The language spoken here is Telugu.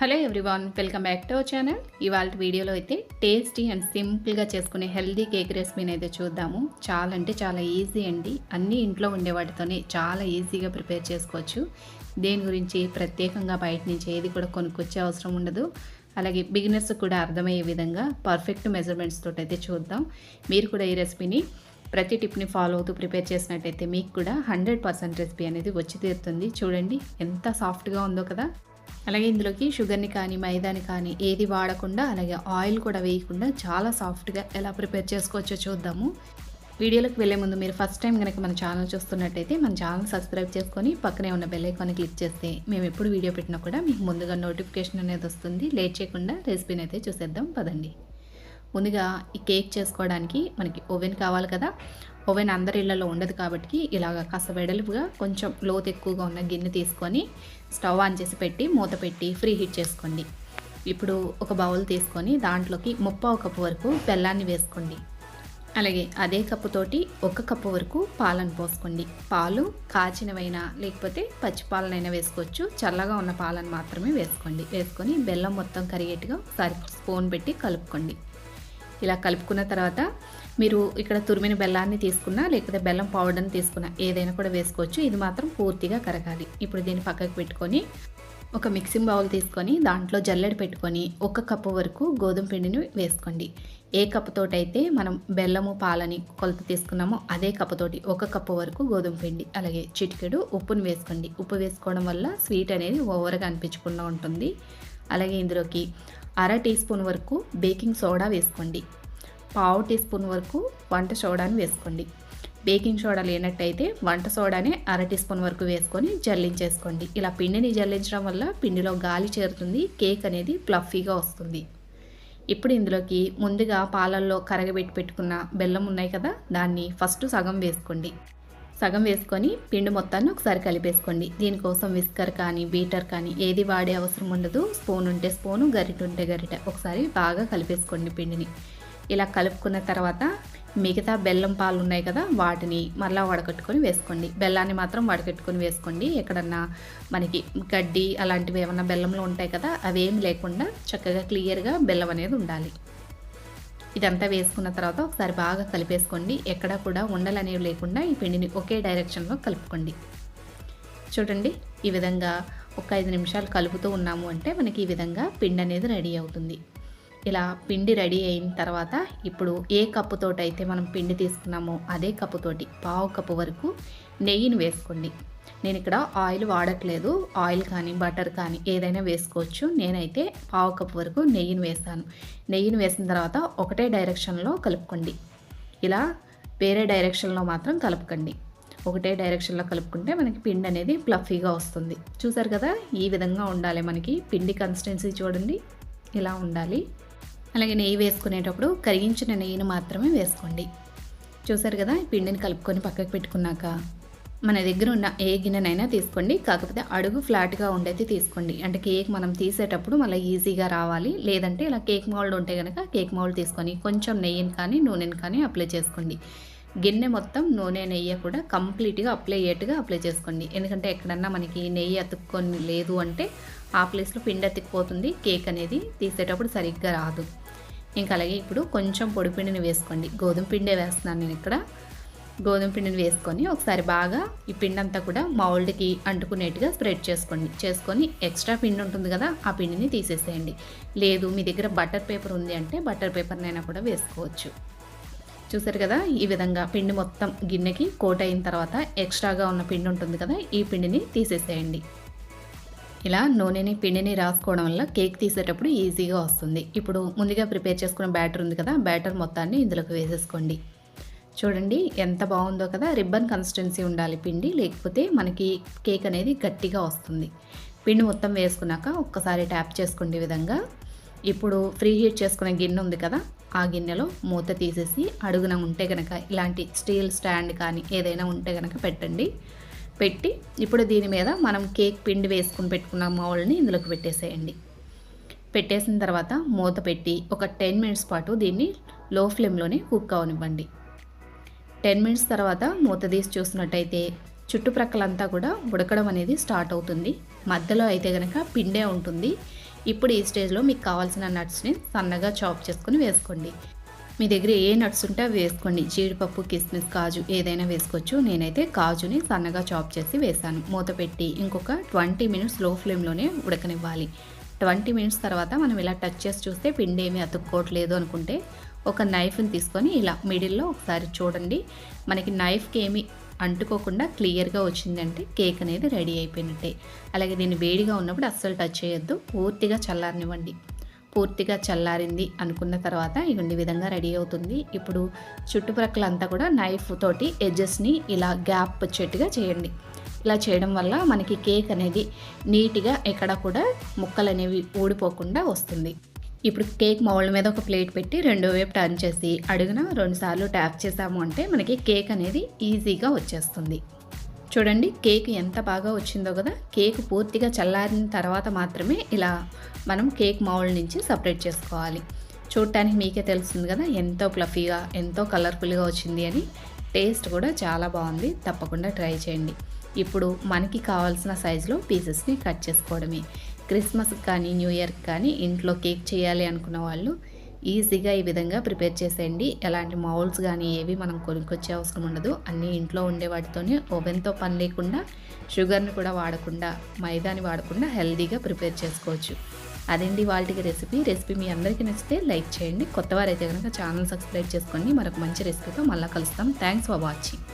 Hello everyone welcome back to our channel. ఇవాళ వీడియోలో అయితే టేస్టీ అండ్ సింపుల్గా చేసుకునే హెల్దీ కేక్ రెసిపీని అయితే చూద్దాము. చాలా అంటే చాలా ఈజీ అండి. అన్నీ ఇంట్లో ఉండే వాటితోనే చాలా ఈజీగా ప్రిపేర్ చేసుకోవచ్చు. దేని గురించి ప్రత్యేకంగా బయట నుంచి ఏది కూడా కొనుక్కొచ్చే అవసరం ఉండదు. అలాగే బిగినర్స్ కూడా అర్థమయ్యే విధంగా పర్ఫెక్ట్ మెజర్మెంట్స్ తోటి అయితే చూద్దాం. మీరు కూడా ఈ రెసిపీని ప్రతి టిప్ని ఫాలో అవుతూ ప్రిపేర్ చేసినట్టయితే మీకు కూడా హండ్రెడ్ పర్సెంట్ రెసిపీ అనేది వచ్చి తీరుతుంది. చూడండి ఎంత సాఫ్ట్గా ఉందో కదా. అలాగే ఇందులోకి షుగర్ని కానీ మైదాని కానీ ఏది వాడకుండా అలాగే ఆయిల్ కూడా వేయకుండా చాలా సాఫ్ట్గా ఎలా ప్రిపేర్ చేసుకోవచ్చో చూద్దాము. వీడియోలోకి వెళ్ళే ముందు మీరు ఫస్ట్ టైం కనుక మన ఛానల్ చూస్తున్నట్టయితే మన ఛానల్ సబ్స్క్రైబ్ చేసుకొని పక్కనే ఉన్న బెల్ ఐకాన్ క్లిక్ చేస్తే మేము ఎప్పుడు వీడియో పెట్టినా కూడా మీకు ముందుగా నోటిఫికేషన్ అనేది వస్తుంది. లేట్ చేయకుండా రెసిపీని అయితే చూసేద్దాం. పదండి. ముందుగా ఈ కేక్ చేసుకోవడానికి మనకి ఓవెన్ కావాలి కదా. ఓవెన్ అందరి ఇళ్ళలో ఉండదు కాబట్టి ఇలాగ కాస్త వెడల్పుగా కొంచెం లోతు ఎక్కువగా ఉన్న గిన్నె తీసుకొని స్టవ్ ఆన్ చేసి పెట్టి మూత పెట్టి ఫ్రీ హీట్ చేసుకోండి. ఇప్పుడు ఒక బౌల్ తీసుకొని దాంట్లోకి ముప్పావు కప్పు వరకు బెల్లాన్ని వేసుకోండి. అలాగే అదే కప్పుతోటి ఒక కప్పు వరకు పాలను పోసుకోండి. పాలు కాచినవైనా లేకపోతే పచ్చి పాలనైనా వేసుకోవచ్చు. చల్లగా ఉన్న పాలను మాత్రమే వేసుకోండి. వేసుకొని బెల్లం మొత్తం కరిగేట్టుగా ఒకసారి స్పూన్ పెట్టి కలుపుకోండి. ఇలా కలుపుకున్న తర్వాత మీరు ఇక్కడ తురిమిన బెల్లాన్ని తీసుకున్నా లేకపోతే బెల్లం పౌడర్ని తీసుకున్నా ఏదైనా కూడా వేసుకోవచ్చు. ఇది మాత్రం పూర్తిగా కరగాలి. ఇప్పుడు దీన్ని పక్కకు పెట్టుకొని ఒక మిక్సింగ్ బౌల్ తీసుకొని దాంట్లో జల్లెడ పెట్టుకొని ఒక కప్పు వరకు గోధుమ పిండిని వేసుకోండి. ఏ కప్పుతోటైతే మనం బెల్లము పాలని కొలత తీసుకున్నామో అదే కప్పుతోటి ఒక కప్పు వరకు గోధుమ పిండి అలాగే చిటికెడు ఉప్పుని వేసుకోండి. ఉప్పు వేసుకోవడం వల్ల స్వీట్ అనేది ఓవర్గా అనిపించకుండా ఉంటుంది. అలాగే ఇందులోకి అర టీ స్పూన్ వరకు బేకింగ్ సోడా వేసుకోండి. పావు టీ స్పూన్ వరకు వంట సోడాని వేసుకోండి. బేకింగ్ సోడా లేనట్టయితే వంట సోడానే అర టీ స్పూన్ వరకు వేసుకొని జల్లించేసుకోండి. ఇలా పిండిని జల్లించడం వల్ల పిండిలో గాలి చేరుతుంది కేక్ అనేది ఫ్లఫీగా వస్తుంది. ఇప్పుడు ఇందులోకి ముందుగా పాలల్లో కరగబెట్టి పెట్టుకున్న బెల్లం ఉన్నాయి కదా దాన్ని ఫస్ట్ సగం వేసుకోండి. సగం వేసుకొని పిండి మొత్తాన్ని ఒకసారి కలిపేసుకోండి. దీనికోసం విస్కర్ కానీ బీటర్ కానీ ఏది వాడే అవసరం ఉండదు. స్పూన్ ఉంటే స్పూను గరిట ఉంటే గరిట. ఒకసారి బాగా కలిపేసుకోండి పిండిని. ఇలా కలుపుకున్న తర్వాత మిగతా బెల్లం పాలు ఉన్నాయి కదా వాటిని మళ్ళీ వడకట్టుకొని వేసుకోండి. బెల్లాన్ని మాత్రం వడకట్టుకొని వేసుకోండి. ఎక్కడన్నా మనకి గడ్డి అలాంటివి ఏమన్నా బెల్లంలో ఉంటాయి కదా అవేం లేకుండా చక్కగా క్లియర్గా బెల్లం అనేది ఉండాలి. ఇదంతా వేసుకున్న తర్వాత ఒకసారి బాగా కలిపేసుకోండి. ఎక్కడ కూడా ఉండలు అనేవి లేకుండా ఈ పిండిని ఒకే డైరెక్షన్లో కలుపుకోండి. చూడండి ఈ విధంగా ఒక ఐదు నిమిషాలు కలుపుతూ ఉన్నాము అంటే మనకి ఈ విధంగా పిండి అనేది రెడీ అవుతుంది. ఇలా పిండి రెడీ అయిన తర్వాత ఇప్పుడు ఏ కప్పుతోటి అయితే మనం పిండి తీసుకున్నామో అదే కప్పుతోటి పావు కప్పు వరకు నెయ్యిని వేసుకోండి. నేను ఇక్కడ ఆయిల్ వాడట్లేదు. ఆయిల్ కానీ బటర్ కానీ ఏదైనా వేసుకోవచ్చు. నేనైతే పావు కప్పు వరకు నెయ్యిని వేస్తాను. నెయ్యిని వేసిన తర్వాత ఒకటే డైరెక్షన్లో కలుపుకోండి. ఇలా వేరే డైరెక్షన్లో మాత్రం కలుపుకండి. ఒకటే డైరెక్షన్లో కలుపుకుంటే మనకి పిండి అనేది ప్లఫీగా వస్తుంది. చూసారు కదా? ఈ విధంగా ఉండాలి మనకి. పిండి కన్సిస్టెన్సీ చూడండి. ఇలా ఉండాలి. అలాగే నెయ్యి వేసుకునేటప్పుడు కరిగించిన నెయ్యిని మాత్రమే వేసుకోండి. చూసారు కదా? పిండిని కలుపుకొని పక్కకు పెట్టుకున్నాక మన దగ్గర ఉన్న ఏ గిన్నెనైనా తీసుకోండి. కాకపోతే అడుగు ఫ్లాట్గా ఉండేది తీసుకోండి. అంటే కేక్ మనం తీసేటప్పుడు మళ్ళీ ఈజీగా రావాలి. లేదంటే ఇలా కేక్ మౌల్డ్ ఉంటే కనుక కేక్ మౌల్డ్ తీసుకొని కొంచెం నెయ్యిని కానీ నూనెని కానీ అప్లై చేసుకోండి. గిన్నె మొత్తం నూనె నెయ్యి కూడా కంప్లీట్గా అప్లై అయ్యేట్టుగా అప్లై చేసుకోండి. ఎందుకంటే ఎక్కడన్నా మనకి నెయ్యి అతుక్కొని లేదు అంటే ఆ ప్లేస్లో పిండి అతుక్కుపోతుంది కేక్ అనేది తీసేటప్పుడు సరిగ్గా రాదు. ఇంకా అలాగే ఇప్పుడు కొంచెం పొడి పిండిని వేసుకోండి. గోధుమ పిండే వేస్తున్నాను నేను ఇక్కడ. గోధుమ పిండిని వేసుకొని ఒకసారి బాగా ఈ పిండి అంతా కూడా మౌల్డ్కి అంటుకునేట్టుగా స్ప్రెడ్ చేసుకోండి చేసుకొని ఎక్స్ట్రా పిండి ఉంటుంది కదా ఆ పిండిని తీసేసేయండి. లేదు మీ దగ్గర బటర్ పేపర్ ఉంది అంటే బటర్ పేపర్నైనా కూడా వేసుకోవచ్చు. చూసారు కదా ఈ విధంగా పిండి మొత్తం గిన్నెకి కోట్ అయిన తర్వాత ఎక్స్ట్రాగా ఉన్న పిండి ఉంటుంది కదా ఈ పిండిని తీసేసేయండి. ఇలా నూనెని పిండిని రాసుకోవడం వల్ల కేక్ తీసేటప్పుడు ఈజీగా వస్తుంది. ఇప్పుడు ముందుగా ప్రిపేర్ చేసుకున్న బ్యాటర్ ఉంది కదా బ్యాటర్ మొత్తాన్ని ఇందులోకి వేసేసుకోండి. చూడండి ఎంత బాగుందో కదా. రిబ్బన్ కన్సిస్టెన్సీ ఉండాలి పిండి లేకపోతే మనకి కేక్ అనేది గట్టిగా వస్తుంది. పిండి మొత్తం వేసుకున్నాక ఒక్కసారి ట్యాప్ చేసుకోండి విధంగా ఇప్పుడు ఫ్రీ హీట్ చేసుకునే గిన్నె ఉంది కదా ఆ గిన్నెలో మూత తీసేసి అడుగున ఉంటే కనుక ఇలాంటి స్టీల్ స్టాండ్ కానీ ఏదైనా ఉంటే కనుక పెట్టండి. పెట్టి ఇప్పుడు దీని మీద మనం కేక్ పిండి వేసుకుని పెట్టుకున్న మౌల్ని ఇందులోకి పెట్టేసేయండి. పెట్టేసిన తర్వాత మూత పెట్టి ఒక టెన్ మినిట్స్ పాటు దీన్ని లో ఫ్లేమ్లోనే కుక్ అవనివ్వండి. టెన్ మినిట్స్ తర్వాత మూత తీసి చూసినట్టయితే చుట్టుప్రక్కలంతా కూడా ఉడకడం అనేది స్టార్ట్ అవుతుంది. మధ్యలో అయితే కనుక పిండే ఉంటుంది. ఇప్పుడు ఈ స్టేజ్లో మీకు కావాల్సిన నట్స్ని సన్నగా చాప్ చేసుకుని వేసుకోండి. మీ దగ్గర ఏ నట్స్ ఉంటే అవి వేసుకోండి. జీడిపప్పు కిస్మిస్ కాజు ఏదైనా వేసుకోవచ్చు. నేనైతే కాజుని సన్నగా చాప్ చేసి వేసాను మూత పెట్టి ఇంకొక ట్వంటీ మినిట్స్లో ఫ్లేమ్లోనే ఉడకనివ్వాలి. ట్వంటీ మినిట్స్ తర్వాత మనం ఇలా టచ్ చేసి చూస్తే పిండి ఏమీ అతుక్కోవట్లేదు అనుకుంటే ఒక నైఫ్ని తీసుకొని ఇలా మిడిల్లో ఒకసారి చూడండి. మనకి నైఫ్కి ఏమి అంటుకోకుండా క్లియర్గా వచ్చిందంటే కేక్ అనేది రెడీ అయిపోయినట్టే. అలాగే దీన్ని వేడిగా ఉన్నప్పుడు అస్సలు టచ్ చేయొద్దు. పూర్తిగా చల్లారనివ్వండి. పూర్తిగా చల్లారింది అనుకున్న తర్వాత ఇవన్నీ విధంగా రెడీ అవుతుంది. ఇప్పుడు చుట్టుప్రక్కల అంతా కూడా నైఫ్ తోటి ఎడ్జెస్ని ఇలా గ్యాప్ వచ్చేట్టుగా చేయండి. ఇలా చేయడం వల్ల మనకి కేక్ అనేది నీట్గా ఎక్కడ కూడా ముక్కలు అనేవి ఊడిపోకుండా వస్తుంది. ఇప్పుడు కేక్ మౌల్డ్ మీద ఒక ప్లేట్ పెట్టి రెండో వైపు టర్న్ చేసి అడుగున రెండుసార్లు ట్యాప్ చేసాము అంటే మనకి కేక్ అనేది ఈజీగా వచ్చేస్తుంది. చూడండి కేక్ ఎంత బాగా వచ్చిందో కదా? కేక్ పూర్తిగా చల్లారిన తర్వాత మాత్రమే ఇలా మనం కేక్ మౌల్డ్ నుంచి సపరేట్ చేసుకోవాలి. చూడటానికి మీకే తెలుస్తుంది కదా ఎంతో ప్లఫీగా ఎంతో కలర్ఫుల్గా వచ్చింది అని. టేస్ట్ కూడా చాలా బాగుంది. తప్పకుండా ట్రై చేయండి. ఇప్పుడు మనకి కావాల్సిన సైజులో పీసెస్ని కట్ చేసుకోవడమే. క్రిస్మస్కి కానీ న్యూ ఇయర్కి కానీ ఇంట్లో కేక్ చేయాలి అనుకున్న వాళ్ళు ఈజీగా ఈ విధంగా ప్రిపేర్ చేసేయండి. ఎలాంటి మౌల్స్ కానీ ఏవి మనం కొనుక్కొచ్చే అవసరం ఉండదు. అన్నీ ఇంట్లో ఉండే వాటితోనే ఓవెన్తో పని లేకుండా షుగర్ని కూడా వాడకుండా మైదాని వాడకుండా హెల్తీగా ప్రిపేర్ చేసుకోవచ్చు. అదండి వాళ్ళకి రెసిపీ? రెసిపీ మీ అందరికీ నచ్చితే లైక్ చేయండి. కొత్త వారైతే కనుక ఛానల్ సబ్స్క్రైబ్ చేసుకోండి మరొక మంచి రెసిపీతో మళ్ళీ కలుస్తాం. Thanks for watching.